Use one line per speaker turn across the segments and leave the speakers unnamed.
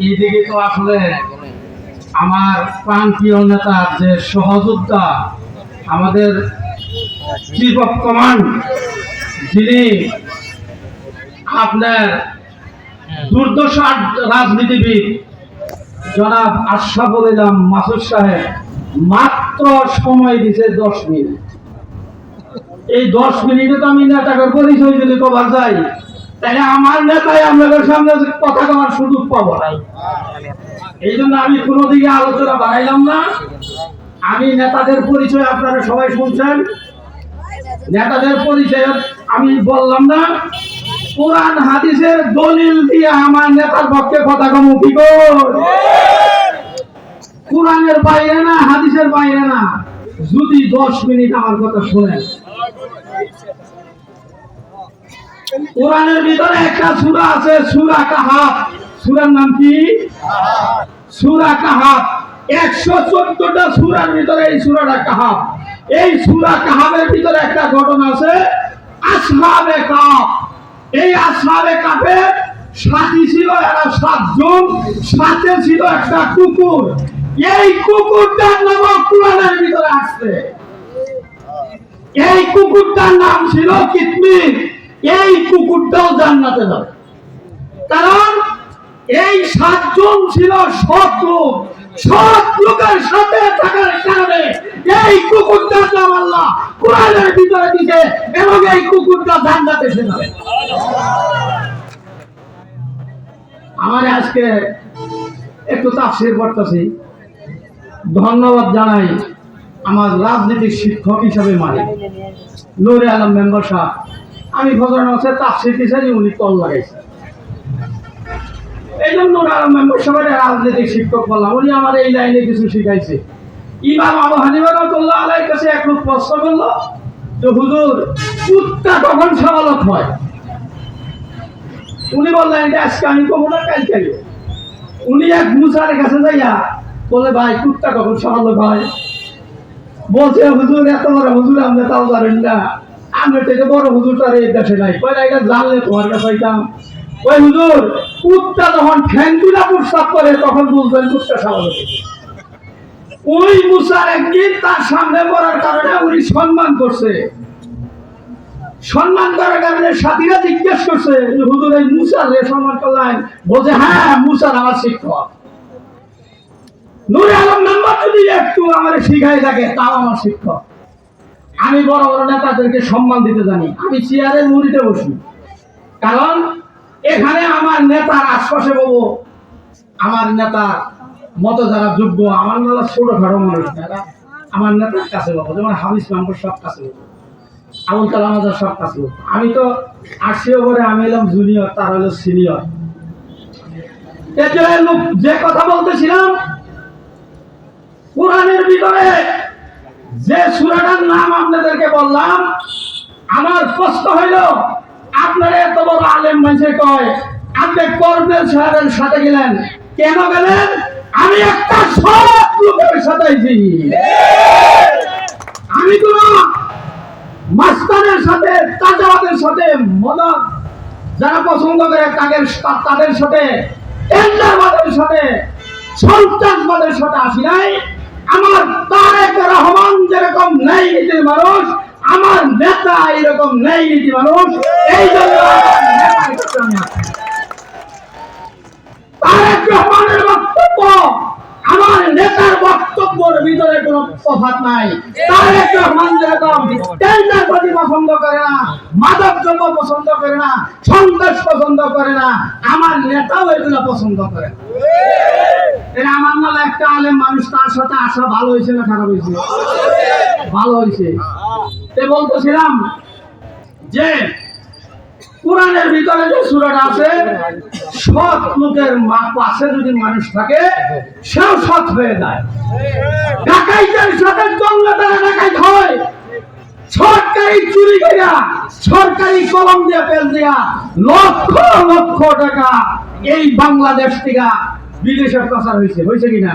এইদিকে তো আসলে আমার নেতা যে সহযোদ্ধা আমাদের চিফ অফ কমান্ড যিনি আপনার দুর্দশা রাজনীতিবিদ জনাব আশরাফুল ইসলাম মাসুদ সাহেব মাত্র সময় দিছে দশ মিনিট। এই দশ মিনিটে তো আমি নেতাকে পরিচয় যদি কবার যাই? তাহলে আমার নেতাই আপনাদের সামনে কথা কওয়ার সুযোগ পাবো না এই জন্য আমি কোনো দিকে আলোচনা বাড়াইলাম না। আমি নেতাদের পরিচয় আপনারা সবাই শুনছেন। নেতাদের পরিচয় আমি বললাম না। কোরআন হাদিসের দলিল দিয়ে আমার নেতার পক্ষে কথা কম কি কর কোরআনের বাইরে না, হাদিসের বাইরে না? যদি দশ মিনিট আমার কথা শোনেন। কোরআনের ভিতরে একটা সূরা আছে, সূরা কাহাফ। সূরার নাম কি? সূরা কাহাফ। একশো চোদ্দটা সূরার ভিতরে এই সূরাটা কাহাফ। এই সূরা কাহাফের ভিতরে একটা ঘটনা আছে, আসহাবে কাহাফ এই আসহাবে কাফে সাথী ছিল, এরা সাতজন, সাথে ছিল একটা কুকুর। এই কুকুরটার নাম কোরআনের ভিতরে আসছে। এই কুকুরটার নাম ছিল কিতমির এই কুকুরটাও জান্নাতে যাবে। কারণ এই সাতজন ছিল সৎ লোকের সাথে থাকার কারণে এই কুকুরটার নাম আল্লাহ কোরআনের ভিতরে দিছে এবং এই কুকুরটা জান্নাতে এসে যাবে। আমার আজকে একটু তাফসির করতেছি ধন্যবাদ জানাই আমার রাজনীতির শিক্ষক হিসাবে মানি নুরে আলম মেম্বার সাহেব। আমি ফজর নামাজের তাফসির হিসাবে উনি কল লাগাইছে এই জন্য সাহেবের রাজনীতিক শিক্ষক বললাম, উনি আমার এই লাইনে কিছু শিখাইছে। ইমাম আবু হানিফা রহমতুল্লাহ আলাইহির কাছে এক লোক প্রশ্ন করল যে, হুজুর, কুত্তা কখন সাবালক হয়? উনি বললেন যে আজকে আমি কবো না কাল কালি উনি এক মুসার কাছে যাইয়া বলে, ভাই, কুত্তা কখন সাবালক হয়? বলছে, হুজুর, এত বড় হুজুর আপনি তাও জানেন না। থেকে বড় হুজুরটার এই দেশে নাই। কয় এটা জানলে তোমার কাছে ওই হুজুর, কুত্তা যখন প্রস্তাব করে, তখন বুঝবেন কুত্তা সাবালক ওই মুসার একদিন তার সামনে পড়ার কারণে উনি সম্মান করছে। সম্মান করার কারণে সাথীরা জিজ্ঞেস করছে, যে হুজুর, এই মুসার রে সম্মান করলেন? বলছে হ্যাঁ মুসার আমার শিক্ষক। নুরে আলম নাম্বার যদি একটু আমার শিখাই থাকে, তাও আমার শিক্ষক। আমি বড় বড় নেতাদেরকে সম্মান দিতে জানি। আমি চেয়ারে মুড়িতে বসি। কারণ এখানে আমার নেতার আশপাশে বলব, আমার নেতা মতো যারা যোগ্য, আমার নেতা ছোট খাটো মানুষ এরা আমার নেতার কাছে বলব, যেমন হাবিজ মাহমুদ সব কাছে বলব, আবুল কালাম আজাদ সব কাছে বলব। আমি তো আশি ওভারে আমি এলাম জুনিয়র তার হলো সিনিয়র লোক যে কথা বলতেছিলাম, কোরআনের ভিতরে যে সুরাটার নাম আপনাদেরকে বললাম, আমার প্রশ্ন হইল, আপনারা এত বড় আলেম মানুষে কয়, আপনি কর্নেল সাহেবের সাথে গেলেন, কেন গেলেন? আমি একটা সৎ লোকের সাথে আমি তো মাস্টারের সাথে, তাজাবাদের সাথে মদত যারা পছন্দ করে তাদের তাদের সাথে টেন্ডারবাদের সাথে সন্ত্রাসবাদের সাথে আসি নাই। আমার তারেক রহমান যেরকম ন্যায় নীতির মানুষ আমার নেতা এরকম ন্যায় নীতি মানুষ এই জন্য আমার নেতার কাছে আমি আসি। তারেক রহমানের বক্তব্য আমার নেতার বক্তব্যের ভিতরে কোনো তফাৎ নাই। তারেক রহমান যেরকম টেন্ডারবাদী পছন্দ করে না, মাদক দ্রব্য পছন্দ করে না, সন্ত্রাস পছন্দ করে না, আমার নেতাও এগুলো পছন্দ করে এটা আমার নামে একটা আলেম মানুষ, তার সাথে আসা ভালো হয়েছে না খারাপ হয়েছে? ভালো হয়েছে। বলতেছিলাম যে কোরআনের ভিতরে যে সুরাটা আছে, সৎ লোকের মা- পাশে যদি মানুষ থাকে, সেও সৎ হয়ে যায়। ডাকাইতের সাথে জঙ্গলাদারা ডাকাইত হয়। সরকারি চুরি করিয়া সরকারি কলম দিয়া পেল দিয়া লক্ষ লক্ষ টাকা এই বাংলাদেশ থেকে বিদেশে প্রচার হয়েছে। হয়েছে কিনা?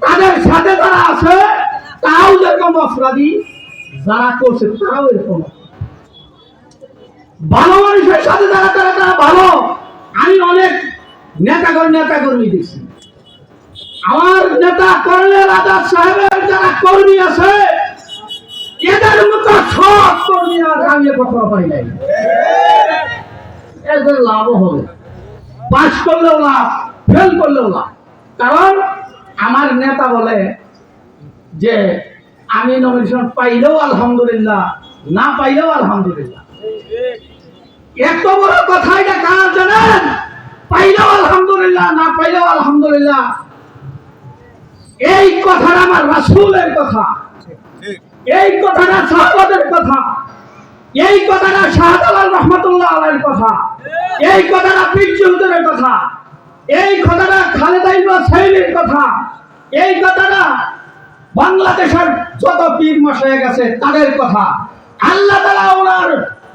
তাদের সাথে যারা আছে, তারাও যেরকম অপরাধী, যারা করছে তারাও এরকম। ভালো মানুষের সাথে যারা তারা তারা ভালো। আমি অনেক নেতা নেতা কর্মী দেখছি। আমার নেতা কর্নেল আজাদ সাহেবের যারা কর্মী আছে, এদের মতো সব কর্মী আর আমি কথা পাই নাই। এদের লাভও হবে। পাস করলেও লাভ ফেল করলেও লাভ। কারণ আমার নেতা বলে যে, আমি নমিনেশন পাইলেও আলহামদুলিল্লাহ, না পাইলেও আলহামদুলিল্লাহ। এত বড় কথা এটা কার জানেন? পাইলেও আলহামদুলিল্লাহ, না পাইলেও আলহামদুলিল্লাহ। এই কথাটা আমার রাসূলের কথা। এই কথাটা সাহাবাদের কথা। এই কথাটা শাহজালাল রহমতুল্লাহ আলাইহির কথা। এই কথাটা পীরচৌধুরীর কথা। এই কথাটা খালেদা সাহেবের কথা। এই কথাটা বাংলাদেশের যত পীর মশাই গেছে তাদের কথা। আল্লাহ তালা ওনার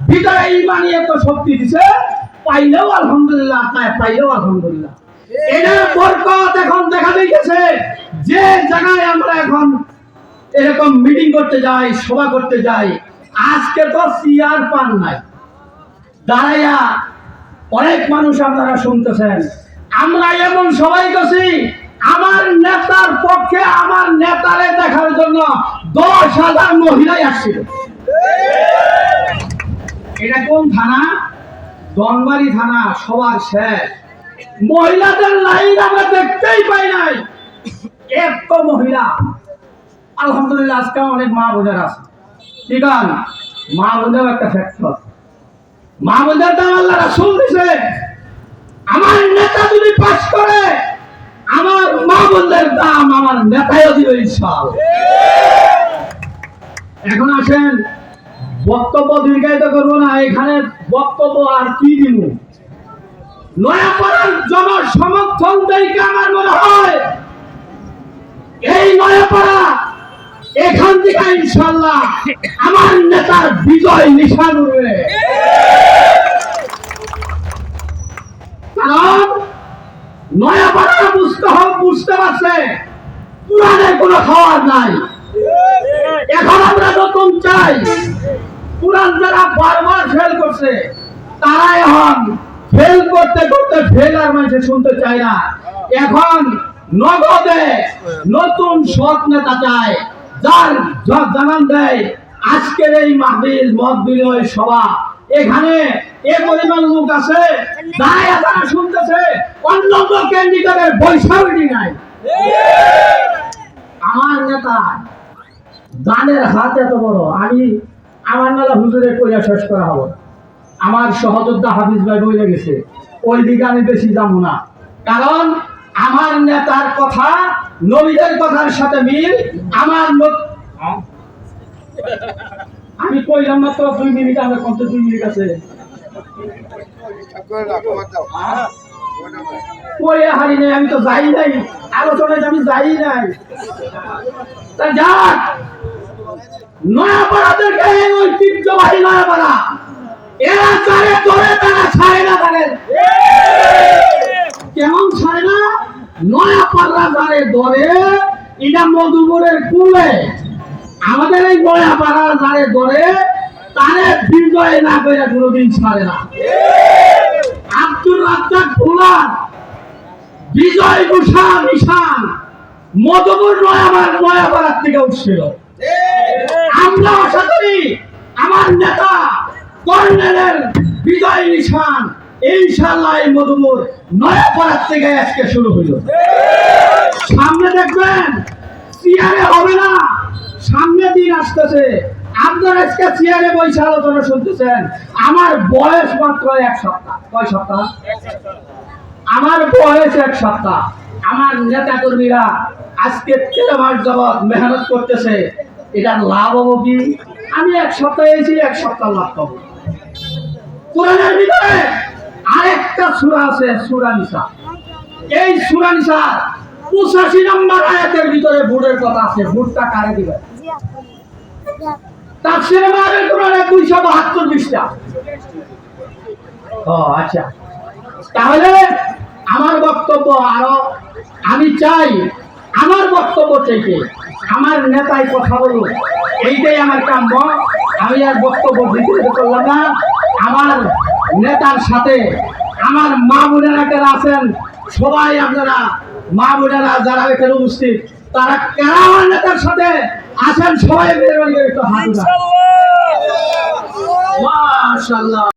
ভিতরে ইমানি এত শক্তি দিছে, পাইলেও আলহামদুলিল্লাহ, তাই পাইলেও আলহামদুলিল্লাহ। এটার বরকত এখন দেখা দিয়েছে। যে জায়গায় আমরা এখন এরকম মিটিং করতে যাই, সভা করতে যাই, আজকে তো সিয়ার পান নাই। দাঁড়াইয়া অনেক মানুষ আপনারা শুনতেছেন। আমরা এমন সবাই করছি, আমার নেতার পক্ষে আমার নেতারে দেখার জন্য দশ হাজার মহিলাই আসছিল। এটা কোন থানা দনবাড়ি থানা, সবার শেষ। মহিলাদের লাইন আমরা দেখতেই পাই নাই। এত মহিলা। আলহামদুলিল্লাহ আজকে অনেক মা বোনের আছে। ঠিক আছে মা বোনেও একটা ফ্যাক্টর মা বোনের দাম আল্লাহ রাসূল দিছে, আমার নেতা যদি পাস করে, আমার মা বোনদের দাম আমার নেতাইও দিবে ইনশাআল্লাহ। এখন আসেন বক্তব্য দীর্ঘায়িত করব না, এখানে বক্তব্য আর কি দিব? নয়াপাড়ার জন সমর্থন দেখে আমার মনে হয়, এই নয়াপাড়া এখান থেকে ইনশাল্লাহ আমার নেতার বিজয় নিশান উঠবে কারণ নয়াপাড়া বুঝতে হবে বুঝতে পারছে পুরানে কোনো খাওয়ার নাই। এখন আমরা নতুন চাই। পুরান যারা বারবার ফেল করছে তারা এখন ফেল করতে করতে ফেল আর মানুষে শুনতে চায় না। এখন নগদে নতুন সৎ নেতা চায়, যার জানান দেয়, আজকের এই মাহবিল মত বিনিময় সভা, এখানে এ পরিমাণ লোক আছে দাঁড়ায় তারা শুনতেছে অন্য ক্যান্ডিডেটের বৈশাখী নাই। আমার নেতা দানের হাত এত বড়, আমি আমার নালা হুজুরে কইয়া শেষ করা হব। আমার সহযোদ্ধা হাফিজ ভাই বলে গেছে ওই দিকে আমি বেশি যাব না। কারণ আমার নেতার কথা নবীদের কথার সাথে মিল আমার আমি কইলাম মাত্র দুই মিনিট আমার কত দুই মিনিট আছে। কইয়া হারি নাই আমি তো যাই নাই। আলোচনায় আমি যাই নাই। তা যাক ঐতিহ্যবাহী নয়াপাড়া এরা চারে ধরে তারা ছাড়ে না তাদের। কেমন ছাড়ে না? নয়াপাড়া যারে ধরে এটা মধুপুরের কুলে। আমাদের এই নয়াপাড়া যারে ধরে, তারে বিজয় না করে কোনোদিন ছাড়ে না। আব্দুর রাজ্জাক ফুলার বিজয় গুষা নিশান মধুপুর নয়াবার নয়াপাড়ার থেকে উঠছিল। আমরা আশা করি আমার নেতা কর্নেলের বিজয় নিশান ইনশাল্লাহ এই মধুপুর নয়াপাড়ার থেকে আজকে শুরু হইল। সামনে দেখবেন চেয়ারে হবে না। সামনে দিন আসতেছে। আপনার আজকে চেয়ারে বসে আলোচনা শুনতেছেন। আমার বয়স মাত্র এক সপ্তাহ। কয় সপ্তাহ? আমার বয়স এক সপ্তাহ। আমার নেতা কর্মীরা আজকে তেরো মাস যাবৎ মেহনত করতেছে। এটার লাভ হব কি? আমি এক সপ্তাহ এসেছি, এক সপ্তাহ লাভ পাবো। কোরআনের ভিতরে আরেকটা সুরা আছে, সুরা নিসা। এই সুরা নিসা পঁচাশি নম্বর আয়াতের ভিতরে ভোটের কথা আছে। ভোটটা কারে দিবে? তার সিনেমার কোরআনে দুইশো বাহাত্তর পৃষ্ঠা। ও আচ্ছা। তাহলে আমার বক্তব্য আরও, আমি চাই আমার বক্তব্য থেকে আমার নেতাই কথা বলুন এইটাই আমার কাম্য। আমি আর বক্তব্য দিতে করলাম না। আমার নেতার সাথে আমার মা বোনেরা যারা আছেন সবাই আপনারা মা বোনেরা যারা এখানে উপস্থিত তারা কেন আমার নেতার সাথে আসেন সবাই করে একটু হাত। মাশাআল্লাহ।